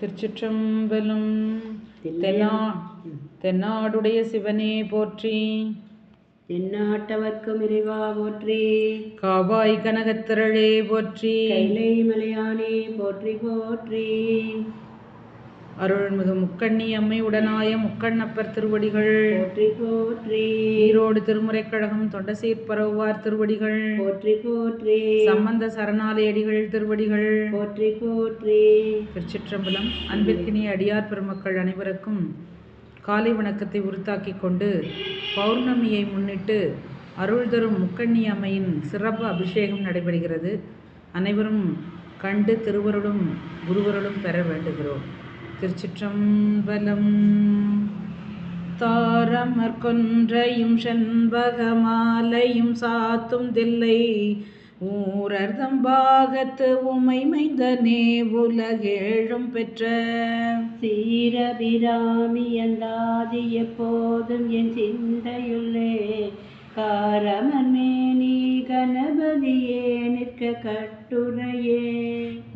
திருச்சிற்றம்பலம் தென்னா தென்னாடுடைய சிவனே போற்றி. தென்னாட்டவர்க்கும் இறைவா போற்றி. காவாய் கனகத்திரளே போற்றி. கைலை மலையானே போற்றி போற்றி. அருள்மிகு முக்கண்ணி அம்மை உடனாய முக்கண்ணப்பர் திருவடிகள். போற்றி போற்றி. ஈரோடு திருமுறைக் கழகம் தொண்டசீர் பரவுவார் திருவடிகள். போற்றி போற்றி. சம்பந்த சரணாலயடிகள் திருவடிகள். போற்றி போற்றி. திருச்சிற்றம்பலம் அன்பிற்கினிய அடியார் பெருமக்கள் அனைவருக்கும் காலை வணக்கத்தை உறுத்தாக்கிக் கொண்டு பௌர்ணமியை முன்னிட்டு அருள் தரும் முக்கண்ணி அம்மையின் சிறப்பு அபிஷேகம் நடைபெறுகிறது. அனைவரும் கண்டு திருவருளும் குருவருளும் பெற வேண்டுகிறோம். திருச்சிற்றம்பலம். தாரமர் கொன்றையும் செண்பகமாலையும் சாத்தும் தில்லை. ஊரர்தம் பாகத்து உமை மைந்தனே உலகேழும் பெற்ற. சீரபிராமி அந்தாதி எப்போதும் என் சிந்தையுள்ளே. காரமன் மேனி கணபதியே நிற்க கட்டுரையே.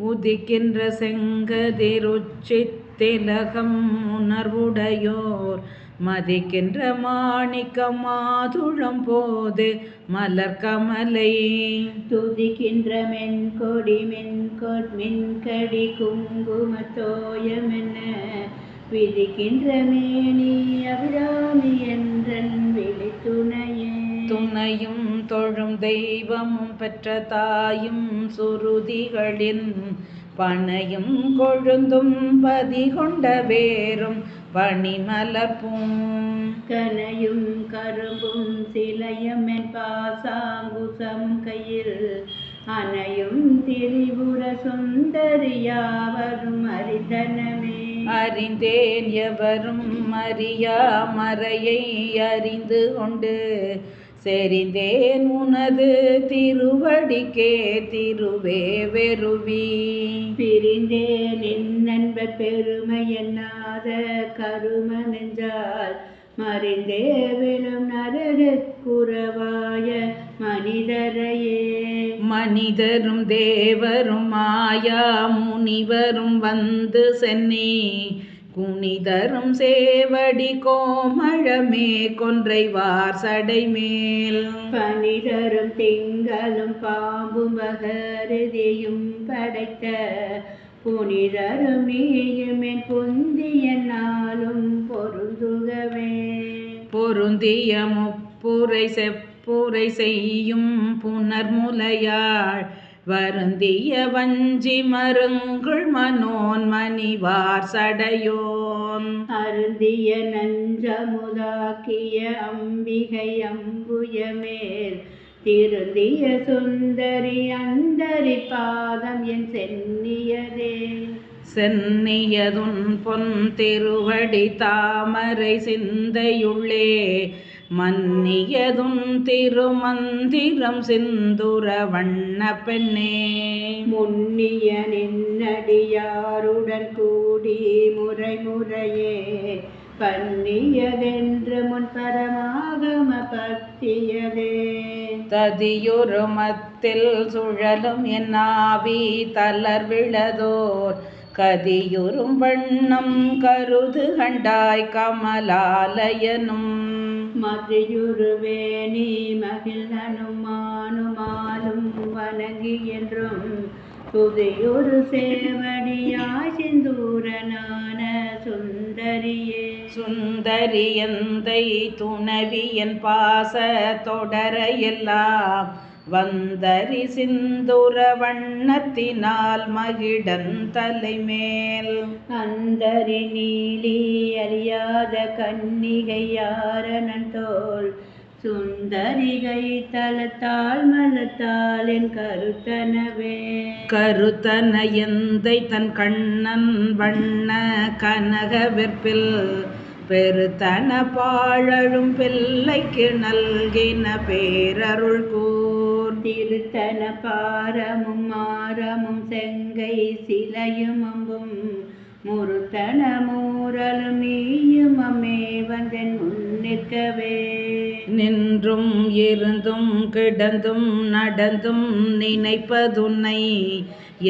உதிக்கின்ற செங்கதிருச்சி திலகம் உணர்வுடையோர். மதிக்கின்ற மாணிக்கம் மாதுளம் போது மலர் கமலை. துதிக்கின்ற மென்கொடி மென்கொட் மென்கடி குங்குமத்தோயமென்ன விதிக்கின்ற மேனி அபிராமி என்றன் விழித்துணையே. துணையும் தொழும் தெய்வமும் பெற்ற தாயும் சுருதிகளின் பனையும் கொழுந்தும் பதி கொண்ட வேரும் பனிமலர்ப்பும் கனையும் கரும்பும் சிலையும் என் பாசாங்குசம் கையில். அனையும் திரிபுர சுந்தரியாவரும் அரிதனமே அறிந்தேன் எவரும் அறியா மறையை அறிந்து கொண்டு செறிந்தேன் உனது திருவடிக்கே திருவே வெறுவி. பிரிந்தேன் என் நண்பர் பெருமை எண்ணாத கரும நெஞ்சால் மறிந்தே விழும் நரகுறவாய மனிதரையே. மனிதரும் தேவரும் மாயா முனிவரும் வந்து சென்னி. குனிதரும் சேவடி கோமழமே கொன்றைவார் சடைமேல் பனிதரும் திங்களும் பாம்பும் பகருதியும் படைத்த புனிதரும் நீயும் என் புந்திய நாளும் பொருந்துகவே. பொருந்திய முப்புரை செப்புரை செய்யும் புனர்முலையாள் வருந்திய வஞ்சி மருங்குள் மனோன் மணிவார் சடையோன் அருந்திய நஞ்சமுதாக்கிய அம்பிகை அம்புயமேல் திருந்திய சுந்தரி அந்தரி பாதம் என் சென்னியதே. சென்னியதுன் பொன் திருவடி தாமரை சிந்தையுள்ளே மன்னியதுன் திருமந்திரம் சிந்துர வண்ண பெண்ணே. முன்னிய நின்னடியாருடன் கூடி முறை முறையே பண்ணியதென்று முன் பரமாகம பக்தியதே ததியொரு மத்தில் சுழலும் என் ஆவி தளர்விழதோர் கதியுறும் வண்ணம் கருது கண்டாய் கமலாலயனும் மதியுருவே நீ மகிழ்ந்தனுமானுமாலும் வணங்கி என்றும். துதியொரு சேவடியா சிந்தூரனான சுந்தரியே. சுந்தரியந்தை துணவியன் பாச தொடர எல்லாம் வந்தரி சிந்துர வண்ணத்தினால் மகிடன் தலைமேல். அந்தரி நீலி அறியாத கன்னிகை யாரனன் தோல். சுந்தரிகை தலத்தால் மலத்தால் என் கருத்தனவே. கருத்தனையந்தை தன் கண்ணன் வண்ண கனக வெற்பில். பெருத்தன பாழழும் பிள்ளைக்கு நல்கின பேரருள் கூர் திருத்தன பாரமும் மாரமும் செங்கை சிலையும் அம்பும் முருத்தன மூரலும் நீயும் அம்மே வந்தன் முன்னிற்கவே நின்றும் இருந்தும் கிடந்தும் நடந்தும் நினைப்பதுன்னை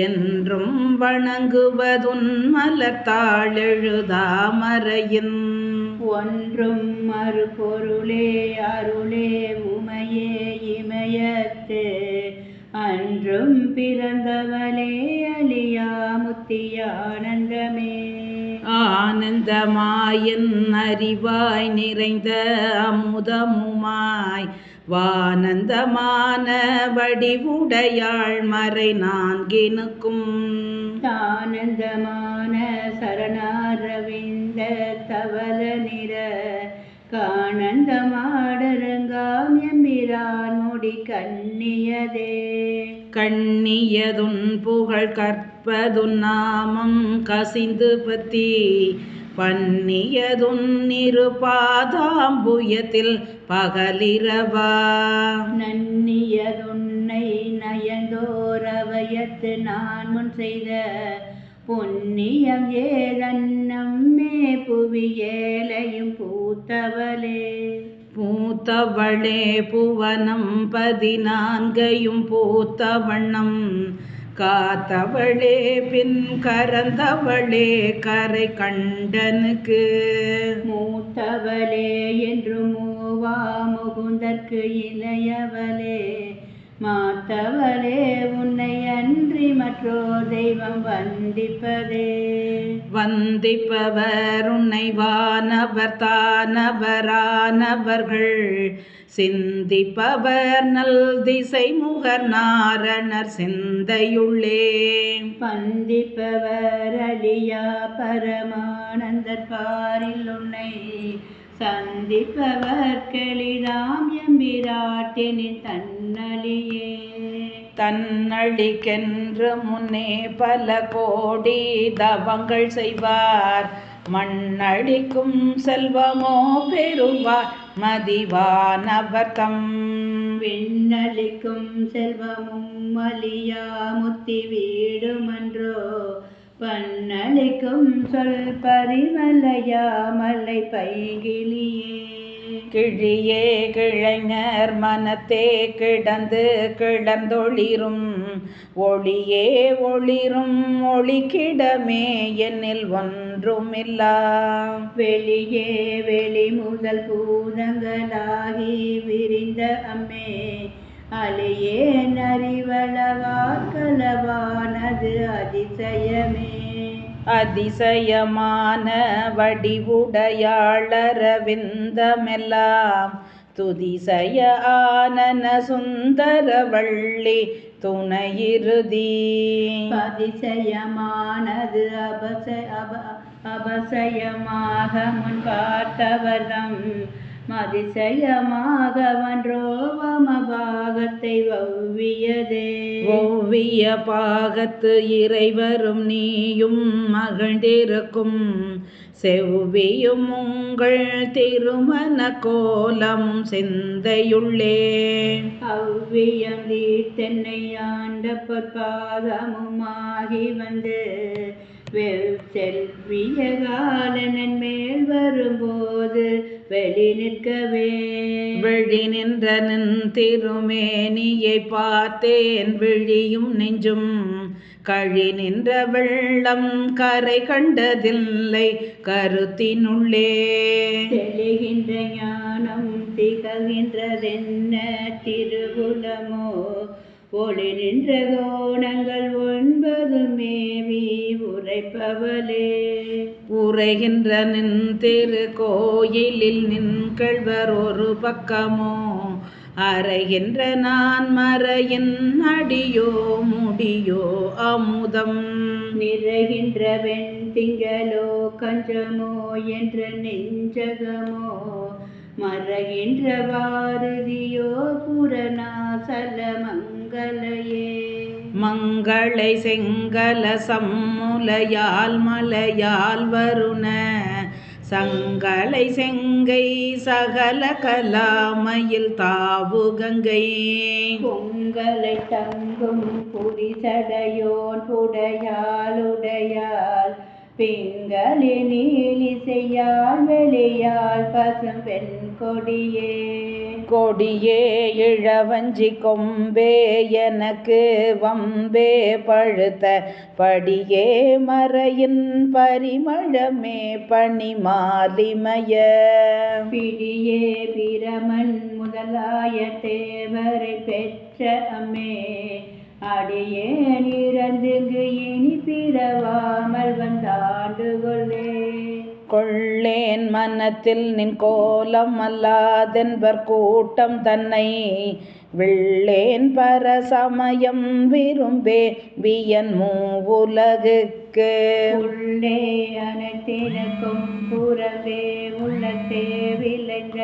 என்றும் வணங்குவதுன் மலர்த்தாழெழுதாமரையின் ஒன்றும் மறுபொருளே அருளே உமையே இமயத்து அன்றும் பிறந்தவளே அலியா முத்தியானந்தமே. ஆனந்தமாயன் அறிவாய் நிறைந்த அமுதமுமாய் வானந்தமான வடிவுடையாள் மறை நான்கினுக்கும். ஆனந்தமான சரணாரவிந்த தவல நிற கானந்தமாடரங்காம் எம்பிரான் முடி கண்ணியதே. கண்ணியதுன் புகழ் கற்பதுன் நாமம் கசிந்து பத்தி பன்னியதுன் இரு பாதாம்புயத்தில் பகலிரவா. நன்னியதுன்னை நயந்தோரவயத்து நான் முன் செய்த பொன்னியம் ஏதன்னம்மே புவியேலையும் பூத்தவளே. பூத்தவளே புவனம் பதினான்கையும் பூத்த வண்ணம் காத்தவளே பின் கரந்தவளே கரை கண்டனுக்கு. மூத்தவளே என்று மூவா முகுந்தற்கு இளையவளே. மாத்தவளே உன்னை அன்றி மற்றோர் தெய்வம் வந்திப்பதே. வந்திப்பவர் உன்னை வானவர் தானவரானவர்கள். சிந்திப்பவர் நல் திசை முகர் நாரணர் சிந்தையுள்ளே. பந்திப்பவர் அழியா பரமானந்தர் பாரில் உன்னை சந்திப்பவர் கெளிதாம் எம்பிராட்டினின் தன்னலியே. தன்னழிக்கென்று முன்னே பல கோடி தவங்கள் செய்வார். மண்ணழிக்கும் செல்வமோ பெறுவார். மதிவானவர் தம் விண்ணளிக்கும் செல்வமும் அலியா முத்தி வீடுமன்றோ. பண்ணளிக்கும் சொல் பரிமலையா மலை பைகிலியே கிழியே கிளைஞர் மனத்தே கிடந்து கிடந்தொளிரும் ஒளியே ஒளிரும் ஒளிக்கிடமே என்னில் ஒன்றுமில்லா. வெளியே வெளி முதல் பூதங்களாகி விரிந்த அம்மே அலையே நறிவளவாக்கலவானது அதிசயமே. அதிசயமான வடிவுடையாளரவிந்தமெல்லாம் துதிசய ஆனன சுந்தரவள்ளி துணையிருதி அதிசயமானது அபச அப அபசயமாக முன் பார்த்தவர்தம் மதிசயமாக வன்றோவமபாகத்தை வவ்வியதே. ஒவ்விய பாகத்து இறைவரும் நீயும் மகிழ்ந்திருக்கும் செவ்வியும் உங்கள் திருமண கோலமும் சிந்தையுள்ளே. அவ்வியம் தென்னை ஆண்ட பொற்பாதமுமாகி வந்து செல்விய காலனன் மேல் வரும்போது வெளி நிற்கவே. விழி நின்ற நின் திருமேனியை பார்த்தேன். விழியும் நெஞ்சும் கழி நின்ற வெள்ளம் கரை கண்டதில்லை. கருத்தினுள்ளே. தெளிகின்ற ஞானம் திகழ்கின்றதென்ன திருகுலமோ? ஒளி நின்ற கோணங்கள் ஒன்பது மேவி உரைப்பவளே. உரைகின்ற நின் திரு கோயிலில் நின் கழ்வர் ஒரு பக்கமோ. அறைகின்ற நான் மறையின் அடியோ முடியோ அமுதம். நிறைகின்ற வெண் திங்களோ கஞ்சமோ என்ற நெஞ்சகமோ. மறைகின்ற பாரதியோ புறநாசல மங்களையே மங்களை செங்கல சம்முலையால் மலையால் வருண. சங்களை செங்கை சகல கலாமையில் தாவு கங்கை. பொங்கலை தங்கும் புடிசடையோன் புடையால் உடையால் பிங்களி நீலி செய்யால் வெளியால் பசும் பெண் கொடியே. கொடியே இழவஞ்சி கொம்பே எனக்கு வம்பே பழுத்த படியே மறையின் பரிமளமே பனிமாலிமய. பிடியே பிரமன் முதலாய தேவரை பெற்ற அம்மே அடியே நிறந்துங்கு இனி பிறவாமல் வந்தாண்டு கொள்ளே கொள்ளேன் மனத்தில் நின் கோலம் அல்லாதென்பர் கூட்டம் தன்னை விள்ளேன் பரசமயம் விரும்பே வியன் மூவுலகுக்கு உள்ளே அனைத்தினக்கும் புறவே உள்ளத்தே விளைந்த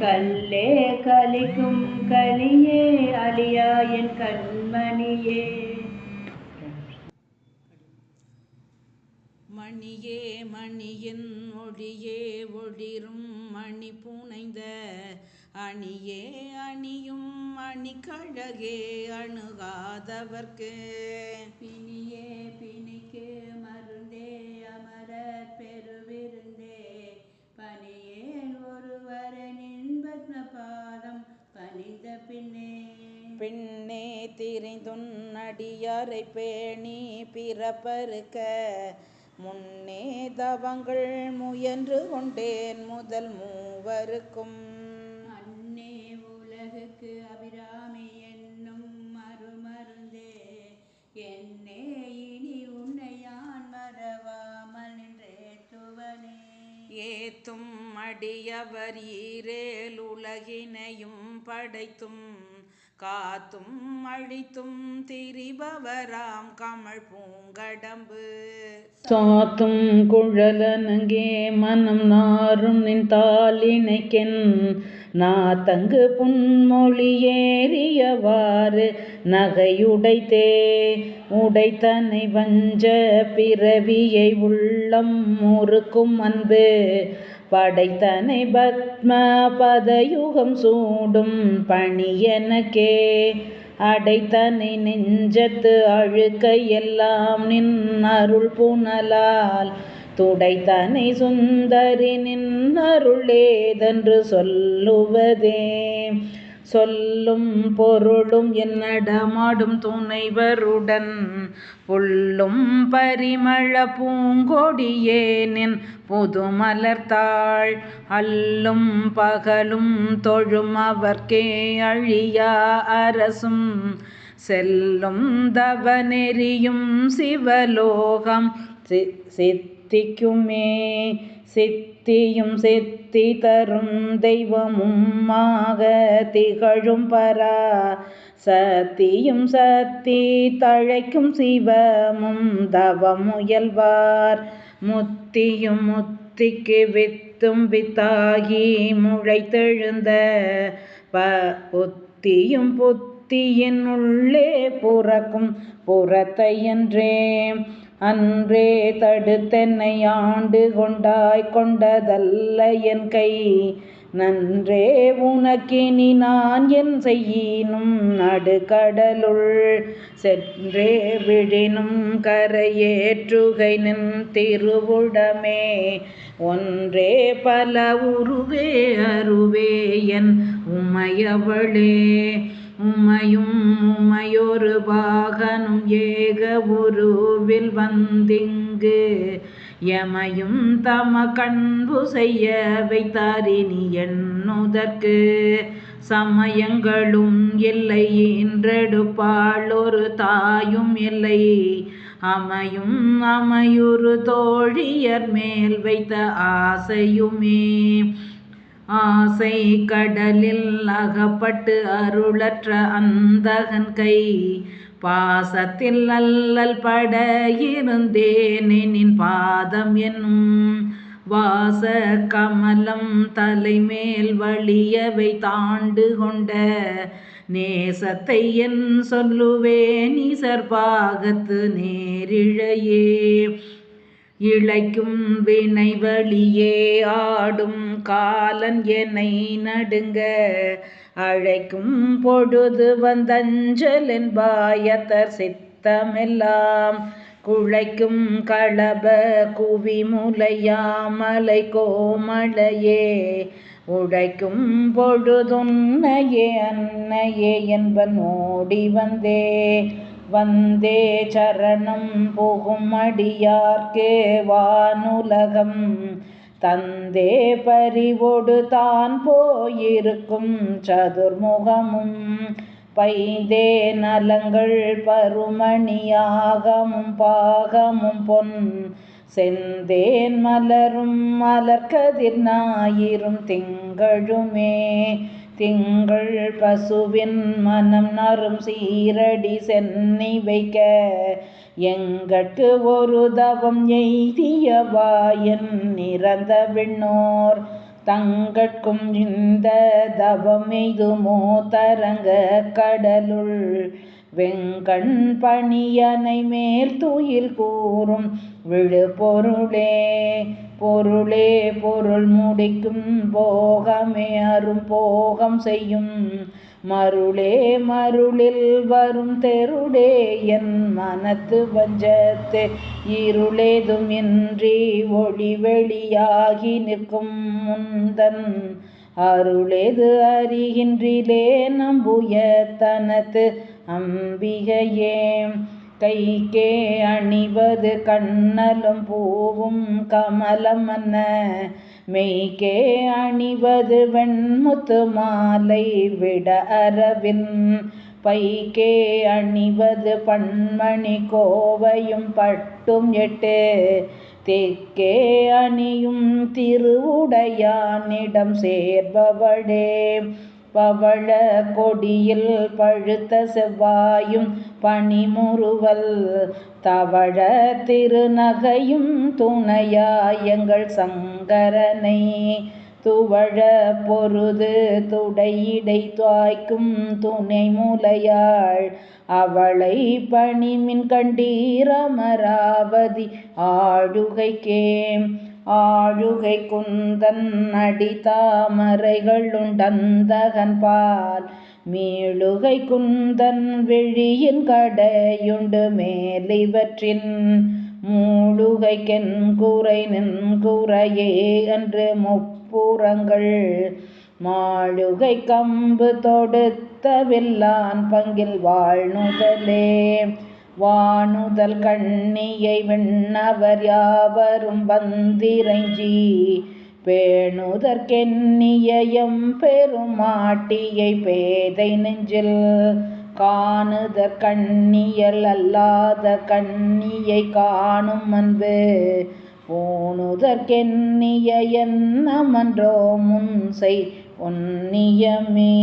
கல்லே கலிக்கும் கலியே அழியா என் கண்மணியே. மணியே மணியின் ஒளியே ஒளிரும் மணி புனைந்த அணியே அணியும் அணிக்கழகே அணுகாதவர்க்கு. பிணியே பிணிக்கு மருந்தே அமரர் பெருவிருந்தே. பணியேன் ஒருவரின் பத்ம பாதம் பணிந்த பின்னே. பின்னே திரிந்துன் அடியாரை பேணி பிறப்பறுக்க முன்னே தவங்கள் முயன்று கொண்டேன் முதல் மூவருக்கும். அன்னே உலகுக்கு அபிராமி என்னும் மறுமருந்தே என்னே இனி உன்னை யான் மறவாமல் நின்றே துவனே. ஏத்தும் அடியவர் ஈரேல் உலகினையும் படைத்தும் காத்தும் அழித்தும் திரிபவராம் கமழ் பூங்கடம்பு. சாத்தும் குழலனங்கே மனம் நாரும் நின் தாளினைக்கென். நாத்தங்கு புன்மொழி ஏறியவாறு நகையுடைத்தே. உடைத்தனை வஞ்ச பிறவியை உள்ளம் முறுக்கும் அன்பு. படைத்தனை பத்ம பதயுகம் சூடும் பணி எனக்கே அடைத்தனை நெஞ்சத்து அழுக்கை எல்லாம் நின் அருள் புனலால். துடைத்தனை சுந்தரி நின் அருளேதென்று சொல்லுவதே. சொல்லும் பொருளும் என்னடமாடும் துணைவருடன். புள்ளும் பரிமள பூங்கொடியேனின் புதுமலர்த்தாள் அல்லும் பகலும் தொழும் அவர்க்கே அழியா அரசும். செல்லும் தவநெறியும் சிவலோகம் சி சித்திக்குமே. சித்தியும் சித்தி தரும் தெய்வமும் ஆக திகழும் பரா. சத்தியும் சத்தி தழைக்கும் சிவமும் தவமுயல்வார். முத்தியும் முத்திக்கு வித்தும் வித்தாகி முளைத்தெழுந்த ப புத்தியும் புத்தியின் உள்ளே புறக்கும் புறத்தை என்றே அன்றே தடுத்தென்னை ஆண்டு கொண்டாய் கொண்டதல்ல என் கை. நன்றே உனக்கினி நான் என் செய்யினும் நடுக்கடலுள் சென்றே விழினும் கரையேற்றுகை நின் திருவுடமே. ஒன்றே பல உருவே அருவே என் உமையவளே. உமையும் உமையொரு பாகனும் ஏக உருவில் வந்திங்கு. எமையும் தம கண்பு செய்ய வைத்தாரினி என்னுதற்கு. சமயங்களும் இல்லை என்றெடுப்பாள் ஒரு தாயும் இல்லை. அமையும் அமையுறு தோழியர் மேல் வைத்த ஆசையுமே. ஆசை கடலில் அகப்பட்டு அருளற்ற அந்தகன் கை. பாசத்தில் அல்லல் பட இருந்தேனின் பாதம் என்னும் வாச கமலம் தலைமேல் வழியவை தாண்டு கொண்ட நேசத்தை என் சொல்லுவேன் பாகத்து நேரிழையே. இழைக்கும் வினை வழியே ஆடும் காலன் என்னை நடுங்க. அழைக்கும் பொழுது வந்தஞ்சல் என்பாயத்தர் சித்தமெல்லாம். குழைக்கும் களப குவி முலையாமலை கோமலையே. உழைக்கும் பொழுதுன்னையே அன்னையே என்பன் ஓடி வந்தே. வந்தே சரணம் புகும் வானுலகம். தந்தே பறிவொடு தான் போயிருக்கும் சதுர்முகமும். பைந்தே நலங்கள் பருமணியாகமும் பாகமும் பொன். செந்தேன் மலரும் மலர்கதிர் ஞாயிறும் திங்களுமே திங்கள் பசுவின் மனம் நறும் சீரடி சென்னி வைக்க எங்கட்கு ஒரு தவம் எய்தியவாயன் நிறந்த விண்ணோர் தங்கட்கும் இந்த தவம் எய்துமோ தரங்க கடலுள். வெங்கண் பணியனை மேல் துயில் கூறும் விழு பொருளே பொருளே பொருள் முடிக்கும் போகமே அரும் போகம் செய்யும். மருளே மருளில் வரும் தெருளே என் மனத்து வஞ்சத்தே இருளேதும் இன்றி ஒளி வெளியாகி நிற்கும் முந்தன். அருளேது அறிகின்றிலே நம்புய தனத்து அம்பிகையே கைக்கே அணிவது கண்ணலும் பூவும் கமலம் மெய்க்கே அணிவது வெண்முத்து மாலை விட அரவின் பைக்கே அணிவது பண்மணி கோவையும் பட்டும் எட்டு. தெற்கே அணியும் திருவுடையானிடம் சேர்பவடே பவள கொடியில் பழுத்த செவ்வாயும் பனிமுறுவல். தவழ திருநகையும் துணையாயங்கள் சங்கரனை. துவழ பொருது துடையிடை துவாய்க்கும் துணை மூலையாள். அவளை பணிமின் கண்டீரமராவதி ஆழுகைக்கே ஆழுகை குந்தன் அடி தாமரைகளுண்டந்தகன் பால். மீளுகை குந்தன் விழியின் கடையுண்டு மேலிவற்றின் மூழுகைக்கென் கூரை நின் கூரையே என்று முப்புறங்கள். மாழுகை கம்பு தொடுத்த வில்லான் பங்கில் வாழ்நுதலே வானுதல் கண்ணியை விண்ணவர் யாவரும் வந்திரஞ்சி பேணுதற்கெண்ணியம் பெருமாட்டியை பேதை நெஞ்சில் காணுதற் கண்ணியல் அல்லாத கண்ணியை காணும் அன்பு. பூணுதற்கெண்ணிய என்னமன்றோ முன்சை பொன்னியமே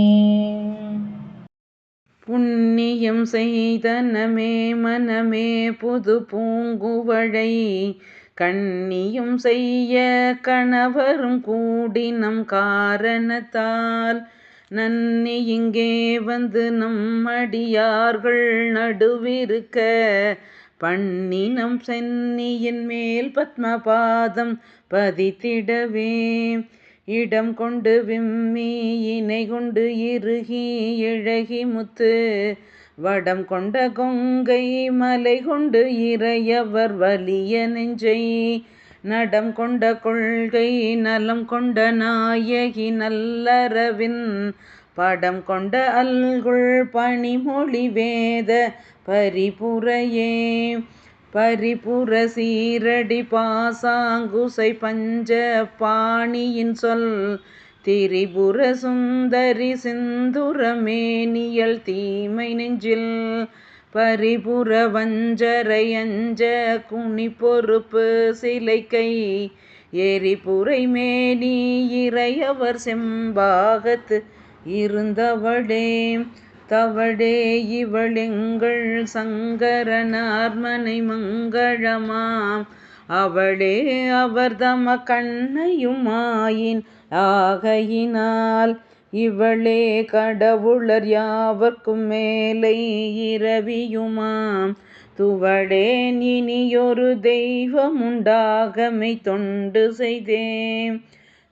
புண்ணியம் செய்தனமே மனமே புது பூங்குவழை. கண்ணியும் செய்ய கணவரும் கூடினம் காரணத்தால் நன்னி இங்கே வந்து நம் அடியார்கள் நடுவிருக்க. பண்ணினம் சென்னியின் மேல் பத்மபாதம் பதித்திடவே. இடம் கொண்டு விம்மி இணை கொண்டு இறுகி இழகி முத்து. வடம் கொண்ட கொங்கை மலை கொண்டு இறையவர் வலிய நெஞ்சை. நடம் கொண்ட கொள்கை நலம் கொண்ட நாயகி நல்லறவின். படம் கொண்ட அல்குள் பணிமொழி வேத பரிபுரையே. பரிபுர சீரடி பாசாங்குசை பஞ்ச பாணியின் சொல் திரிபுர சுந்தரி சிந்துரமேனியல் தீமை நெஞ்சில் பரிபுர வஞ்சரை அஞ்ச குனி பொறுப்பு சிலைக்கை எரிபுரை மேனி இறையவர் செம்பாகத்து இருந்தவளே. தவடே இவளெங்கள் சங்கரனார்மனை மங்களமாம். அவளே அவர் தம கண்ணையுமாயின் ஆகையினால் இவளே கடவுளர் யாவர்க்கும் மேலை இரவியுமாம். துவடே இனியொரு தெய்வமுண்டாகமை தொண்டு செய்தேன்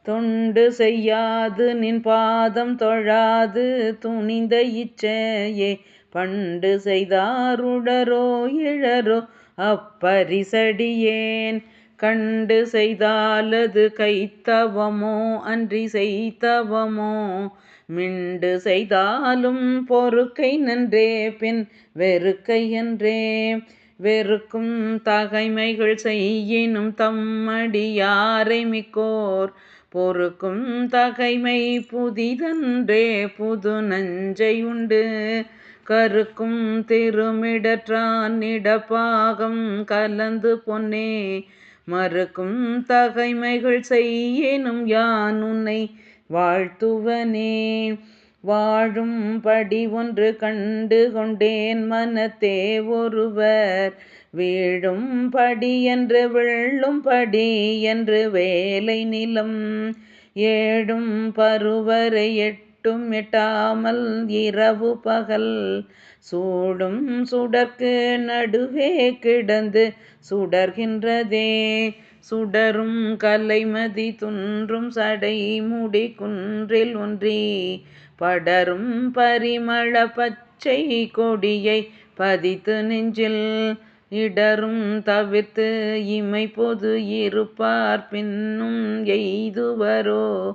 தொண்டு செய்யாது நின் பாதம் தொழாது துணிந்த இச்சையே. பண்டு செய்தாருடரோ இழரோ அப்பரிசடியேன். கண்டு செய்தாலது கைத்தவமோ அன்றி செய்தவமோ. மிண்டு செய்தாலும் பொறுக்கை நன்றே பின் வெறுக்கை என்றே. வெறுக்கும் தகைமைகள் செய்யினும் தம்மடியாரை மிக்கோர். பொறுக்கும் தகைமை புதிதன்றே புது நஞ்சை உண்டு கருக்கும் திருமிடற்றான் இடப்பாகம் கலந்து பொன்னே. மறுக்கும் தகைமைகள் செய்யேனும் யான் உன்னை வாழ்த்துவனே. வாழும் படி ஒன்று கண்டு கொண்டேன் மனத்தே ஒருவர். வீழும் படி என்று வெள்ளும் படி என்று வேலை நிலம். ஏழும் பருவரை எட்டும் எட்டாமல் இரவு பகல். சூடும் சுடர்க்கு நடுவே கிடந்து சுடர்கின்றதே. சுடரும் கலைமதி துன்றும் சடை முடி குன்றில் ஒன்றி. படரும் பரிமள பச்சை கொடியை பதித்து நெஞ்சில் இடரும் தவிர்த்து இமை பொது இருப்பார் பின்னும் எய்துவரோ?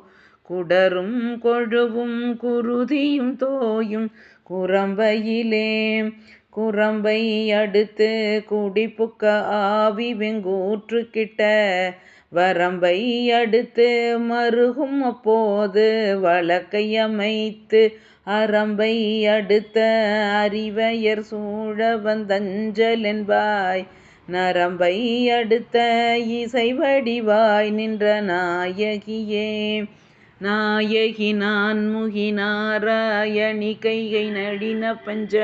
குடரும் கொழுவும் குருதியும் தோயும் குரம்பையிலே. குரம்பை அடுத்து குடிப்புக்க ஆவி வெங்கூற்று கிட்ட வரம்பை அடுத்து மருகும் அப்போது வழக்கை அறம்பை அரம்பை அடுத்த அறிவையர் சூழ வந்தஞ்சலென்பாய் நரம்பை அடுத்த இசை வடிவாய் நின்ற நாயகியே. நாயகி நான் முகி நாராயணி கைகை நடின பஞ்ச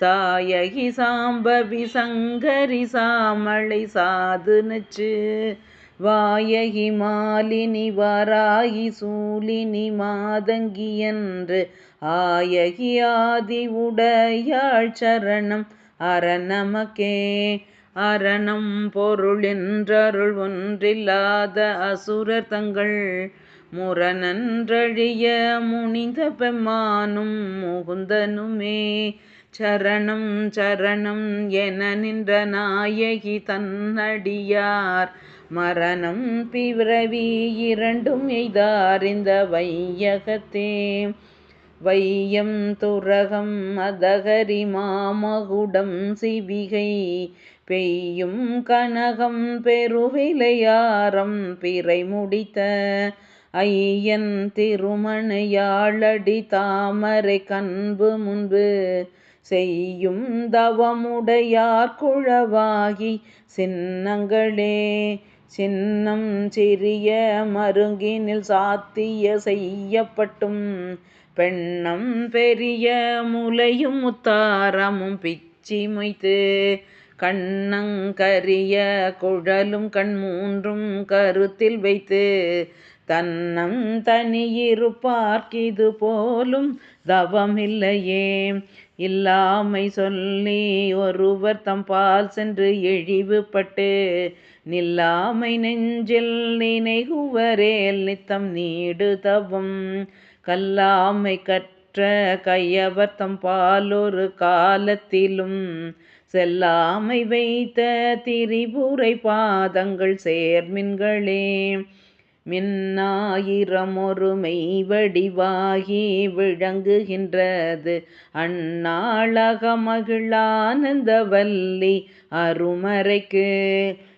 சாயகி சாம்பவி சங்கரி சாமளை சாது நச்சு. வாயகி மாலினி வாராகி சூலினி மாதங்கி என்று ஆயகியாதி ஆதி உடையாள் சரணம் அரணமக்கே. அரணம் பொருள் என்றருள் ஒன்றில்லாத அசுரர் தங்கள் முரணன்றழிய முனிந்த பெம்மானும் முகுந்தனுமே. சரணம் சரணம் என நின்ற நாயகி தன்னடியார் மரணம் பிறவி இரண்டும் எய்தார் இந்த வையகத்தே. வையம் துரகம் அதகரி மாமகுடம் சிவிகை பெய்யும் கனகம் பெருவிலையாரம் பிறை முடித்த ஐயன் திருமணையாளடி தாமரை கண்பு முன்பு செய்யும் தவமுடையார் குழவாகி சின்னங்களே சின்னம் சிறிய மருங்கினில் சாத்திய செய்யப்பட்டும் பெண்ணம் பெரிய முலையும் முத்தாரமும் பிச்சி மொய்த்து கண்ணங்கரிய குழலும் கண் மூன்றும் கருத்தில் வைத்து தன்னம் தனியிருப்பார்க்கிது போலும் தவமில்லையே. இல்லாமை சொல்லி ஒருவர் தம்பால் சென்று இழிவுபட்டு நில்லாமை நெஞ்சில் நினைகுவரேல் நித்தம் நீடு தவம். கல்லாமை கற்ற கையவர் தம்பாலொரு காலத்திலும் செல்லாமை வைத்த திரிபுரை பாதங்கள் சேர்மின்களே மின்னாயிரமொரு மெய்வடிவாகி விளங்குகின்றது. அந்நாளக மகிழானந்த வல்லி அருமறைக்கு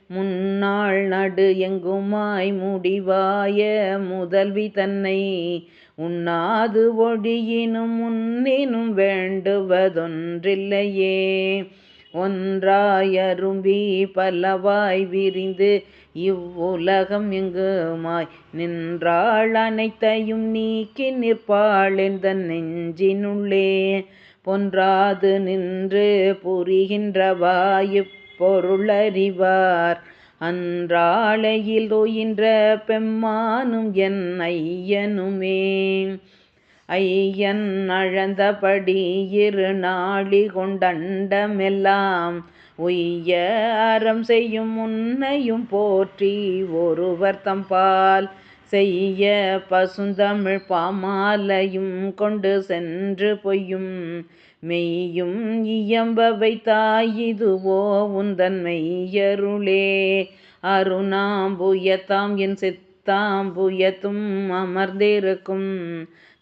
முன்னாள் நடு எங்குமாய் முடிவாய முதல்வி தன்னை உண்ணாது ஒழியினும் முன்னினும் வேண்டுவதொன்றில்லையே. ஒன்றாயரும்பி பலவாய் விரிந்து இவ்வுலகம் எங்குமாய் நின்றாள் அனைத்தையும் நீக்கி நிற்பாள் எந்த நெஞ்சினுள்ளே. பொன்றாது நின்று புரிகின்றவாயுப் பொருளறிவார். அன்றாளையில் தோயின்ற பெம்மானும் என் ஐயனுமே. ஐயன் அழந்தபடி இரு நாளி கொண்டண்டமெல்லாம் உய்ய அறம் செய்யும் உன்னையும் போற்றி ஒருவர் தம்பால் செய்ய பசுந்தமிழ் பாமாலையும் கொண்டு சென்று பொய்யும் மெய்யும் இயம்பவை தாயிதுவோ உந்தன் மெய்யருளே அருணாம்புயத்தாம் என் சித்தாம்புயத்தும் அமர்ந்திருக்கும்.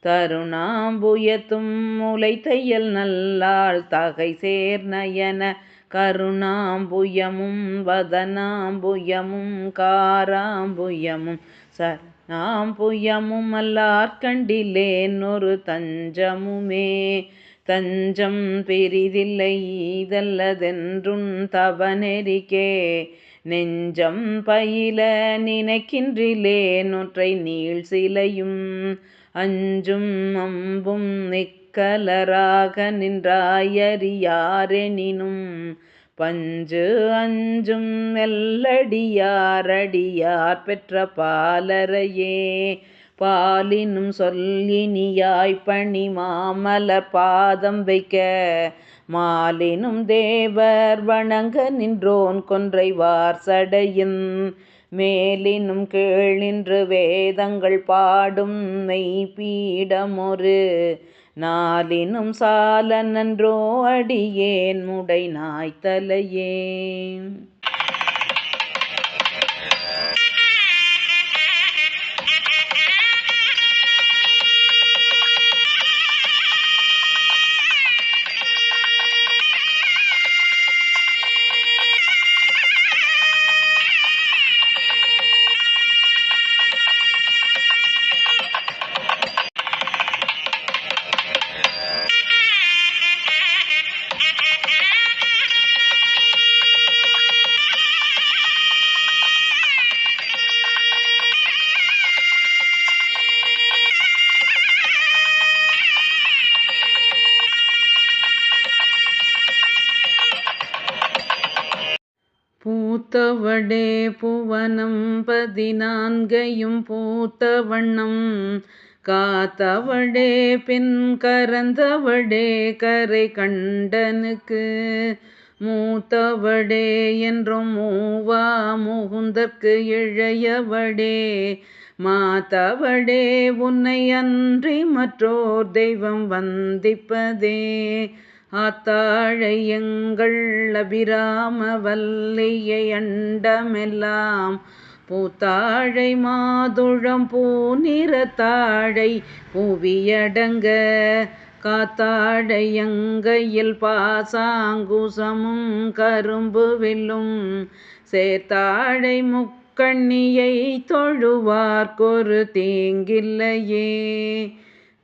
தருணாம்புயத்தும் முளைத்தையல் நல்லாள் தகை சேர் நயன கருணாம்புயமும் வதனாம்புயமும் காராம்புயமும் சரணாம்புயமும் அல்லார் கண்டிலேன் ஒரு தஞ்சமுமே. தஞ்சம் பெரிதில்லை ஈதல்லதென்றுன் தவநெறிக்கே. நெஞ்சம் பயில நினைக்கின்றிலே நொற்றை நீள் சிலையும் அஞ்சும் அம்பும் நிக்கலராக நின்றாயறியாரெனினும் பஞ்சு அஞ்சும் மெல்லடியாரடியார் பெற்ற பாலரையே பாலினும் சொல்லினியாய் பணி மாமலர் பாதம் வைக்க. மாலினும் தேவர் வணங்க நின்றோன் கொன்றை வார்சடையின். மேலினும் கீழ் நின்று வேதங்கள் பாடும் மெய்ப்பீடமொரு. நாளினும் சால நன்றோ அடியேன் முடை நாய்த்தலையே. பூத்தவடே புவனம் பதினான்கையும் பூத்த வண்ணம் காத்தவடே பின் கரந்தவடே கரை கண்டனுக்கு. மூத்தவடே என்றும் மூவா முகுந்தற்கு இழையவடே. மாத்தவடே உன்னை அன்றி மற்றோர் தெய்வம் வந்திப்பதே. ஆத்தாழையங்கள் அபிராம வல்லியை அண்டமெல்லாம். பூத்தாழை மாதுழம் பூநிறத்தாழை புவியடங்க. காத்தாழை எங்கையில் பாசாங்குசமும் கரும்பு வில்லும் சேர்த்தாழை முக்கண்ணியை தொழுவார்க்கொரு தீங்கில்லையே.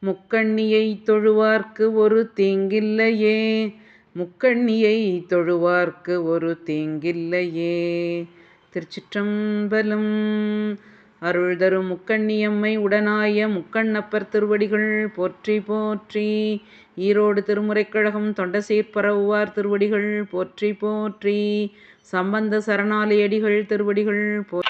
முக்கண்ணியை தொழுவார்க்கு ஒரு தீங்கில்லையே. முக்கண்ணியை தொழுவார்க்கு ஒரு தீங்கில்லையே. திருச்சிற்றம்பலம் அருள் தரும் முக்கண்ணியம்மை உடனாய முக்கண்ணப்பர் திருவடிகள் போற்றி போற்றி. ஈரோடு திருமுறைக்கழகம் தொண்டசீர்பரவுவார் திருவடிகள் போற்றி போற்றி. சம்பந்த சரணாலயடிகள் திருவடிகள் போ